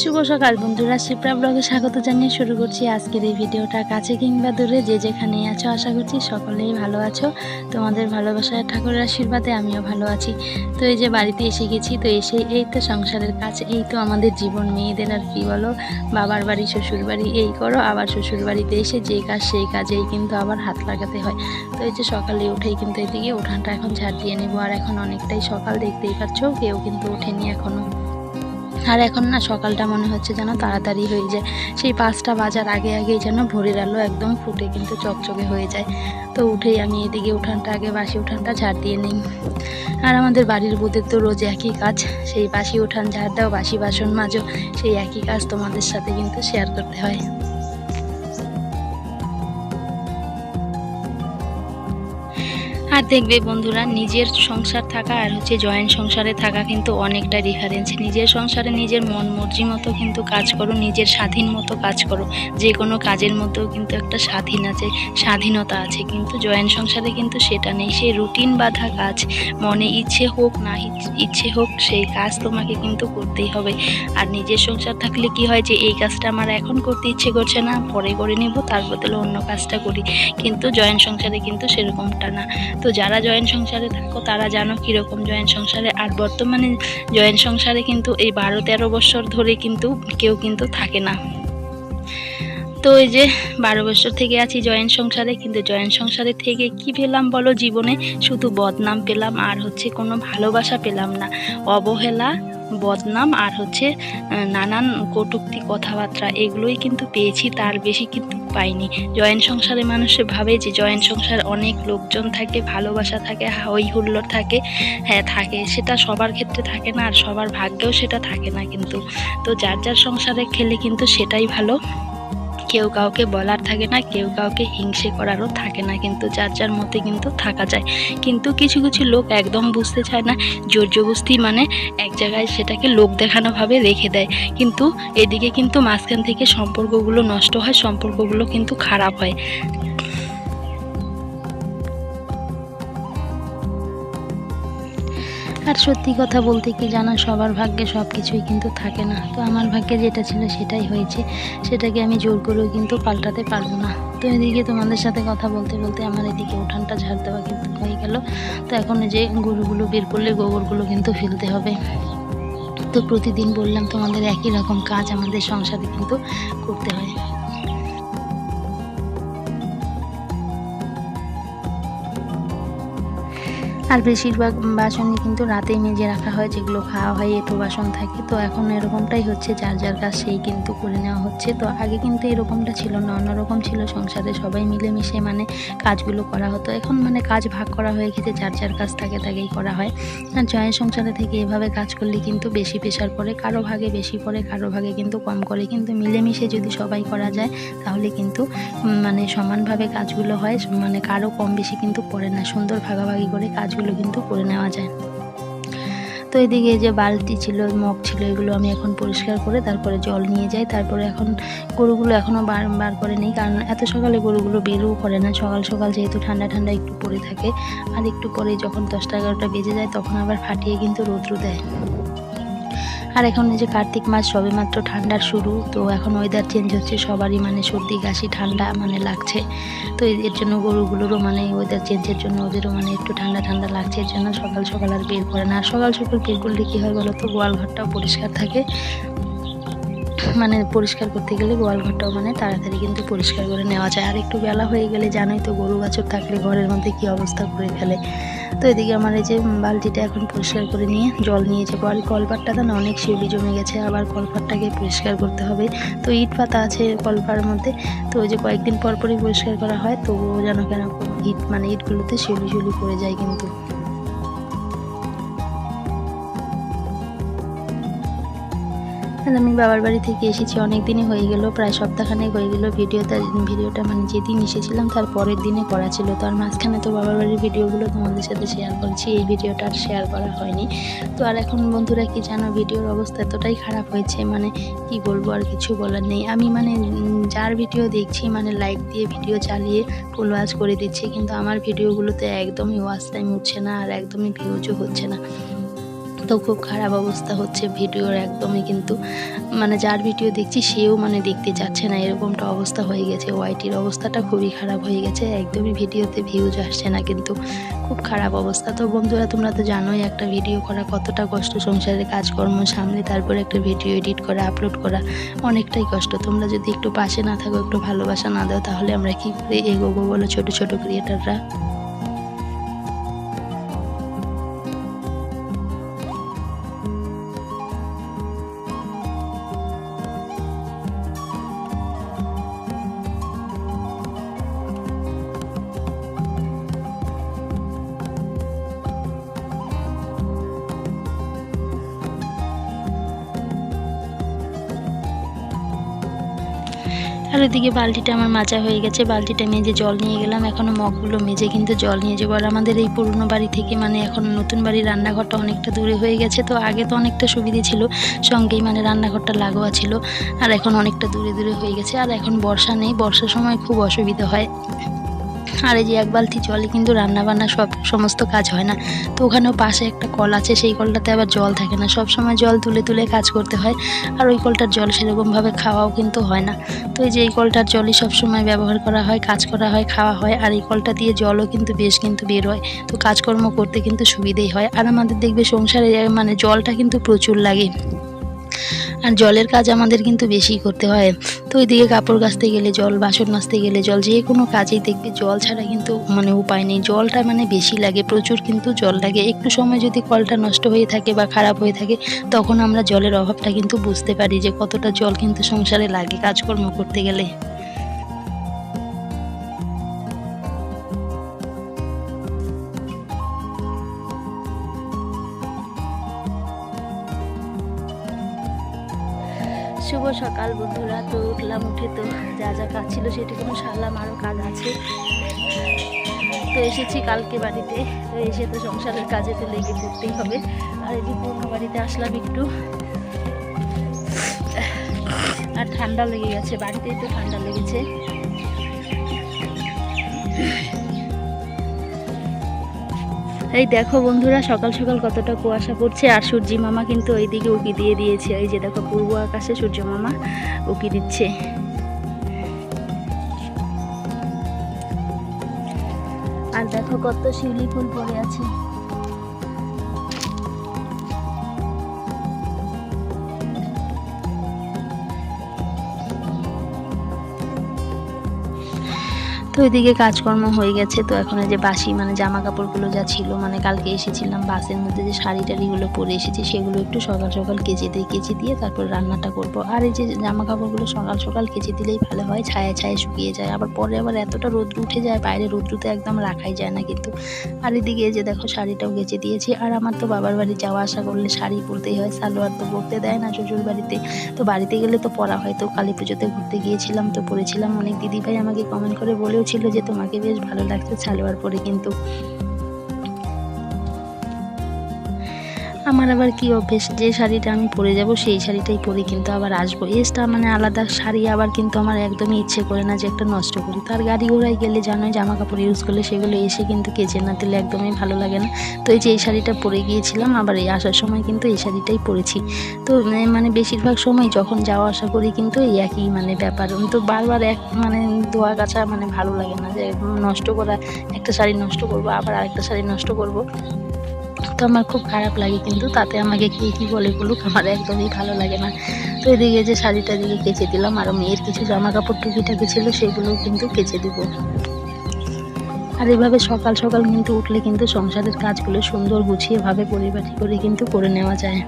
শুভ সকাল বন্ধুরা, শিপ্রা ব্লগে স্বাগত জানিয়ে শুরু করছি আজকের এই ভিডিওটা। কাছে কিংবা দূরে, যে যেখানে আছো, আশা করছি সকলেই ভালো আছো। তোমাদের ভালোবাসার ঠাকুরের আশীর্বাদে আমিও ভালো আছি। তো এই যে বাড়িতে এসে গেছি, তো এসে এই তো সংসারের কাজ, এই তো আমাদের জীবন। মেয়েদের আর কি বলো? বাবার বাড়ি, শ্বশুর বাড়ি, এই করো। আবার শ্বশুর বাড়িতে এসে যে কাজ, সেই কাজেই কিন্তু আবার হাত লাগাতে হয়। তো এই যে সকালে উঠেই কিন্তু এদিকে উঠানটা এখন ঝাড় দিয়ে নেব। আর এখন অনেকটাই সকাল, দেখতেই পাচ্ছ, কেউ কিন্তু ওঠেনি এখনও আর এখন না সকালটা মনে হচ্ছে যেন তাড়াতাড়ি হয়ে যায়। সেই পাঁচটা বাজার আগে আগেই যেন ভোরের আলো একদম ফুটে কিন্তু চকচকে হয়ে যায়। তো উঠেই আমি এদিকে উঠানটা আগে বাসি উঠানটা ঝাড় দিয়ে নিই। আর আমাদের বাড়ির বোধের তো রোজ একই কাজ। সেই বাসি উঠান ঝাড় দাও, বাসি বাসন মাজো, সেই একই কাজ তোমাদের সাথে কিন্তু শেয়ার করতে হয়। আর দেখবে বন্ধুরা, নিজের সংসার থাকা আর হচ্ছে জয়েন্ট সংসারে থাকা কিন্তু অনেকটা ডিফারেন্স নিজের সংসারে নিজের মন মর্জি মতো কিন্তু কাজ করো, নিজের স্বাধীন মতো কাজ করো। যে কোনো কাজের মধ্যেও কিন্তু একটা স্বাধীন আছে, স্বাধীনতা আছে। কিন্তু জয়েন্ট সংসারে কিন্তু সেটা নেই। সেই রুটিন বাঁধা কাজ, মনে ইচ্ছে হোক, না ইচ্ছে হোক, সেই কাজ তোমাকে কিন্তু করতেই হবে। আর নিজের সংসার থাকলে কি হয় যে, এই কাজটা আমার এখন করতে ইচ্ছে করছে না, পরে করে নেব, তার বদলে অন্য কাজটা করি। কিন্তু জয়েন্ট সংসারে কিন্তু সেরকমটা না। তো যারা জয়েন্ট সংসারে থাকো, তারা জানো কীরকম জয়েন্ট সংসারে। আর বর্তমানে জয়েন্ট সংসারে কিন্তু এই বারো তেরো বছর ধরে কিন্তু কেউ কিন্তু থাকে না। তো এই যে বারো বছর থেকে আছি জয়েন্ট সংসারে, কিন্তু জয়েন্ট সংসারে থেকে কি পেলাম বলো? জীবনে শুধু বদনাম পেলাম, আর হচ্ছে কোনো ভালোবাসা পেলাম না। অবহেলা বদনাম আর হচ্ছে নানান কটুক্তি কথাবার্তা, এগুলোই কিন্তু পেয়েছি, তার বেশি কিন্তু পাইনি। জয়েন্ট সংসারে মানুষ ভাবে যে জয়েন্ট সংসার অনেক লোকজন থাকে, ভালোবাসা থাকে, হই হুল্লোর থাকে হ্যাঁ থাকে। সেটা সবার ক্ষেত্রে থাকে না, আর সবার ভাগ্যেও সেটা থাকে না কিন্তু। তো যার যার সংসারে খেলে কিন্তু সেটাই ভালো। কেউ কাউকে বলার থাকে না, কেউ কাউকে হিংসে করারও থাকে না, কিন্তু যার যার মতে কিন্তু থাকা যায়। কিন্তু কিছু কিছু লোক একদম বুঝতে চায় না জোর জবস্তি মানে এক জায়গায় সেটাকে লোক দেখানোভাবে রেখে দেয়। কিন্তু এদিকে কিন্তু মাঝখান থেকে সম্পর্কগুলো নষ্ট হয়, সম্পর্কগুলো কিন্তু খারাপ হয়। আর সত্যি কথা বলতে কি জানা, সবার ভাগ্যে সব কিছুই কিন্তু থাকে না। তো আমার ভাগ্যে যেটা ছিল সেটাই হয়েছে। সেটাকে আমি জোর করেও কিন্তু পাল্টাতে পারব না। তো এদিকে তোমাদের সাথে কথা বলতে বলতে আমার এদিকে উঠানটা ঝাড় দেওয়া কিন্তু হয়ে গেল। তো এখন যে গরুগুলো বের করলে গোবরগুলো কিন্তু ফেলতে হবে। তো প্রতিদিন বললাম তোমাদের একই রকম কাজ আমাদের সংসারে কিন্তু করতে হয়। আর বেশিরভাগ বাসনই কিন্তু রাতেই মেজে রাখা হয়, যেগুলো খাওয়া হয় এঁটো বাসন থাকে। তো এখন এরকমটাই হচ্ছে, যার যার কাজ সেই কিন্তু করে নেওয়া হচ্ছে। তো আগে কিন্তু এরকমটা ছিল না, অন্যরকম ছিল সংসারে সবাই মিলেমিশে মানে কাজগুলো করা হতো। এখন মানে কাজ ভাগ করা হয়ে গেছে, যার যার কাজ থাকে তাকেই করা হয়। আর জয়েন্ট সংসারে থেকে এভাবে কাজ করলে কিন্তু বেশি প্রেশার পড়ে, কারও ভাগে বেশি পড়ে, কারও ভাগে কিন্তু কম করে। কিন্তু মিলেমিশে যদি সবাই করা যায়, তাহলে কিন্তু মানে সমানভাবে কাজগুলো হয় মানে কারও কম বেশি কিন্তু পড়ে না। সুন্দর ভাগাভাগি করে কাজগুলো কিন্তু করে নেওয়া যায়। তো এদিকে যে বালতি ছিল, মগ ছিল, এগুলো আমি এখন পরিষ্কার করে তারপরে জল নিয়ে যাই। তারপরে এখন গরুগুলো এখনও বার বার করে নিই, কারণ এত সকালে গরুগুলো বেরও করে না। সকাল সকাল যেহেতু ঠান্ডা ঠান্ডা একটু পরে থাকে, আর একটু পরে যখন দশটা, এগারোটা বেজে যায়, তখন আবার ফাটিয়ে কিন্তু রৌদ্র দেয়। আর এখন এই যে কার্তিক মাস, সবে মাত্র ঠান্ডার শুরু, তো এখন ওয়েদার চেঞ্জ হচ্ছে, সবারই মানে সর্দি, কাশি, ঠান্ডা মানে লাগছে। তো এর জন্য গরুগুলোরও মানে ওয়েদার চেঞ্জের জন্য ওদেরও মানে একটু ঠান্ডা ঠান্ডা লাগছে, এর জন্য সকাল সকাল আর বের করে না। আর সকাল সকাল বের করলে কী হয় বলো তো গোয়াল ঘরটাও পরিষ্কার থাকে। মানে পরিষ্কার করতে গেলে গোয়াল ঘরটাও মানে তাড়াতাড়ি কিন্তু পরিষ্কার করে নেওয়া যায়। আর একটু বেলা হয়ে গেলে জানোই তো গরু বাছুর থাকলে ঘরের মধ্যে কী অবস্থা করে ফেলে। তো এদিকে আমার এই যে বালতিটা এখন পরিষ্কার করে নিয়ে জল নিয়ে যাব আর কলপাটটাতে না অনেক শিউলি জমে গেছে, আবার কলপাটটাকে পরিষ্কার করতে হবে। তো ইট পাতা আছে কলপার মধ্যে, তো ওই যে কয়েকদিন পর পরই পরিষ্কার করা হয় তো যেন কেন ইট মানে ইটগুলোতে শিউলি শিউলি পড়ে যায় কিন্তু। আর আমি বাবার বাড়ি থেকে এসেছি অনেক দিনই হয়ে গেল, প্রায় সপ্তাহখানেক হয়ে গেল ভিডিওটা ভিডিওটা মানে যেদিন এসেছিলাম তার পরের দিনে করা ছিল। তো আর মাঝখানে তো বাবার বাড়ির ভিডিওগুলো তোমাদের সাথে শেয়ার করছি, এই ভিডিওটা আর শেয়ার করা হয়নি। তো আর এখন বন্ধুরা কি জানো, ভিডিওর অবস্থা এতটাই খারাপ হয়েছে মানে কি বলব আর কিছু বলার নেই। আমি মানে যার ভিডিও দেখছি মানে লাইক দিয়ে ভিডিও চালিয়ে ফুল ওয়াচ করে দিচ্ছি, কিন্তু আমার ভিডিওগুলোতে একদমই ওয়াচ টাইম উঠছে না, আর একদমই ভিউজও হচ্ছে না। তো খুব খারাপ অবস্থা হচ্ছে ভিডিওর একদমই কিন্তু। মানে যার ভিডিও দেখছি সেও মানে দেখতে চাচ্ছে না, এরকমটা অবস্থা হয়ে গেছে। ওয়াইটির অবস্থাটা খুবই খারাপ হয়ে গেছে, একদমই ভিডিওতে ভিউজ আসছে না কিন্তু। খুব খারাপ অবস্থা। তো বন্ধুরা, তোমরা তো জানোই একটা ভিডিও করা কতটা কষ্ট সংসারের কাজকর্ম, সামনে তারপরে একটা ভিডিও এডিট করা আপলোড করা, অনেকটাই কষ্ট। তোমরা যদি একটু পাশে না থাকো, একটু ভালোবাসা না দাও, তাহলে আমরা কী করে এগোবো বলো ছোটো ছোটো ক্রিয়েটাররা আর ওইদিকে বালতিটা আমার মাজা হয়ে গেছে, বালতিটা মেজে জল নিয়ে গেলাম এখনও মগগুলো মেজে কিন্তু জল নিয়ে যাব। আর আমাদের এই পুরনো বাড়ি থেকে মানে এখন নতুন বাড়ির রান্নাঘরটা অনেকটা দূরে হয়ে গেছে, তো আগে তো অনেকটা সুবিধে ছিল, সঙ্গেই মানে রান্নাঘরটা লাগোয়া ছিল, আর এখন অনেকটা দূরে দূরে হয়ে গেছে। আর এখন বর্ষা নেই, বর্ষার সময় খুব অসুবিধা হয়। আর এই যে এক বালতি জলে কিন্তু রান্না বান্না সব সমস্ত কাজ হয় না। তো ওখানেও পাশে একটা কল আছে, সেই কলটাতে আবার জল থাকে না। সব সময় জল তুলে তুলে কাজ করতে হয় আর ওই কলটার জল সেরকমভাবে খাওয়াও কিন্তু হয় না। তো এই যে এই কলটার জলই সব সময় ব্যবহার করা হয়, কাজ করা হয়, খাওয়া হয় আর এই কলটা দিয়ে জলও কিন্তু বেশ কিন্তু বের হয়। তো কাজকর্ম করতে কিন্তু সুবিধেই হয়। আর আমাদের দেখবে সংসারে মানে জলটা কিন্তু প্রচুর লাগে। আর জলের কাজ আমাদের কিন্তু বেশি করতে হয়। তো ওইদিকে কাপড় কাচতে গেলে জল, বাসন মাজতে গেলে জল, যে কোনো কাজেই দেখবে জল ছাড়া কিন্তু মানে উপায় নেই। জলটা মানে বেশি লাগে, প্রচুর কিন্তু জল লাগে। একটু সময় যদি কলটা নষ্ট হয়ে থাকে বা খারাপ হয়ে থাকে, তখন আমরা জলের অভাবটা কিন্তু বুঝতে পারি যে কতটা জল কিন্তু সংসারে লাগে কাজকর্ম করতে গেলে। শুভ সকাল বন্ধুরা। তো উঠলাম উঠে তো যা যা কাজ ছিল সেটুকুনো সারলাম আরও কাজ আছে। তো এসেছি কালকে বাড়িতে। তো এসে তো সংসারের কাজে তো লেগে পড়তেই হবে। আর এই পুরনো বাড়িতে আসলাম একটু। আর ঠান্ডা লেগে গেছে, বাড়িতেই তো ঠান্ডা লেগেছে। এই দেখো বন্ধুরা, সকাল সকাল কতটা কুয়াশা পড়ছে। আর সূর্য মামা কিন্তু ওইদিকে উকি দিয়ে দিয়েছে। এই যে দেখো পূর্ব আকাশে সূর্য মামা উকি দিচ্ছে। আর দেখো কত শিউলি ফুল পড়ে আছে। তো ওইদিকে কাজকর্ম হয়ে গেছে, তো এখন যে বাসি মানে জামা কাপড়গুলো যা ছিল মানে কালকে এসেছিলাম বাসের মধ্যে যে শাড়ি টাড়িগুলো পরে এসেছি, সেগুলো একটু সকাল সকাল কেচে দিয়ে কেচে দিয়ে তারপর রান্নাটা করব। আর এই যে জামা কাপড়গুলো সকাল সকাল কেচে দিলেই ভালো হয়, ছায়া ছায়া শুকিয়ে যায়। আবার পরে আবার এতটা রোদ্র উঠে যায়, বাইরে রোদ্রুতে একদম রাখাই যায় না কিন্তু। আর এদিকে যে দেখো শাড়িটাও কেচে দিয়েছি, আর আমার তো বাবার বাড়ি যাওয়া আসা করলে শাড়ি পরতেই হয়, সালোয়ার তো পরতে দেয় না শ্বশুর বাড়িতে তো বাড়িতে গেলে তো পরা হয়, তো কালী পুজোতে ঘুরতে গিয়েছিলাম, তো পরেছিলাম অনেক দিদিভাই আমাকে কমেন্ট করে বলেও ছিল যে তোমাকে বেশ ভালো লাগছে সালোয়ার পরে কিন্তু আমার আবার কি অভ্যেস? যে শাড়িটা আমি পরে যাব, সেই শাড়িটাই পরে কিন্তু আবার আসব। এসটা মানে আলাদা শাড়ি আবার কিন্তু আমার একদমই ইচ্ছে করে না যে একটা নষ্ট করি। তার গাড়ি ঘোড়ায় গেলে জানোই জামা কাপড় ইউজ করলে সেগুলো এসে কিন্তু কেচে না দিলে একদমই ভালো লাগে না। তো এই যে এই শাড়িটা পরে গিয়েছিলাম, আবার এই আসার সময় কিন্তু এই শাড়িটাই পরেছি। তো মানে বেশিরভাগ সময় যখন যাওয়া আসা করি কিন্তু এই একই মানে ব্যাপার। তো বারবার এক মানে ধোয়া কাছা মানে ভালো লাগে না যে নষ্ট করা, একটা শাড়ি নষ্ট করব, আবার আরেকটা শাড়ি নষ্ট করব। তো আমার খুব খারাপ লাগে কিন্তু তাতে আমাকে কে কী বলে বলুক, আমার একদমই ভালো লাগে না। তো এদিকে যে শাড়িটা দিকে কেচে দিলাম, আর মেয়ের কিছু জামা কাপড় টুকিটাকি ছিল, সেগুলোও কিন্তু কেচে দিব। আর এভাবে সকাল সকাল কিন্তু উঠলে কিন্তু সংসারের কাজগুলো সুন্দর গুছিয়েভাবে পরিপাটি করে কিন্তু করে নেওয়া যায়।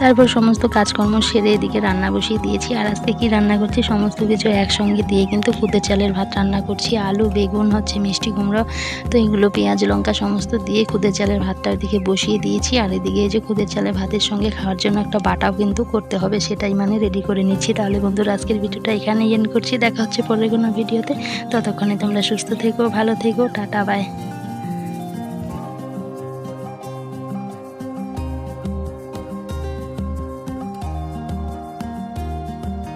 তারপর সমস্ত কাজকর্ম সেরে এদিকে রান্না বসিয়ে দিয়েছি। আর আজকে কি রান্না করছি সমস্ত কিছু একসঙ্গে দিয়ে কিন্তু খুদে চালের ভাত রান্না করছি। আলু, বেগুন, হচ্ছে মিষ্টি কুমড়ো, তো এগুলো পেঁয়াজ, লঙ্কা সমস্ত দিয়ে খুদে চালের ভাতটা ওইদিকে বসিয়ে দিয়েছি। আর এদিকে এই যে খুদে চালের ভাতের সঙ্গে খাওয়ার জন্য একটা বাটাও কিন্তু করতে হবে, সেটাই মানে রেডি করে নিচ্ছি। তাহলে বন্ধুরা, আজকের ভিডিওটা এখানেই এন্ড করছি। দেখা হচ্ছে পরের কোনো ভিডিওতে। ততক্ষণে তোমরা সুস্থ থেকো, ভালো থেকো, টাটা বাই